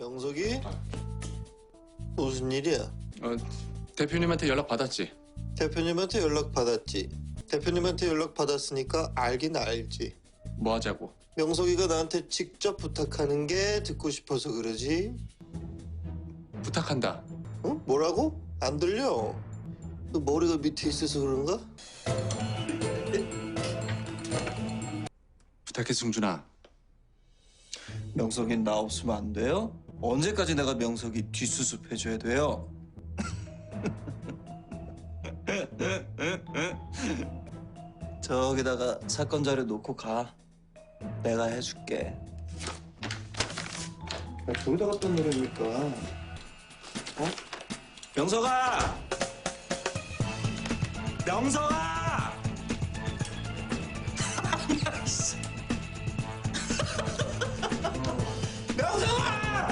명석이? 무슨 일이야? 어, 대표님한테 연락 받았지. 대표님한테 연락 받았지. 대표님한테 연락 받았으니까 알긴 알지. 뭐 하자고. 명석이가 나한테 직접 부탁하는 게 듣고 싶어서 그러지. 부탁한다. 어? 뭐라고? 안 들려. 너 머리가 밑에 있어서 그런가? 부탁해 승준아. 명석이 나 없으면 안 돼요? 언제까지 내가 명석이 뒷수습 해줘야 돼요? 저기다가 사건 자료 놓고 가. 내가 해줄게. 야, 저기다 갖다 놓으니까. 어? 명석아! 명석아!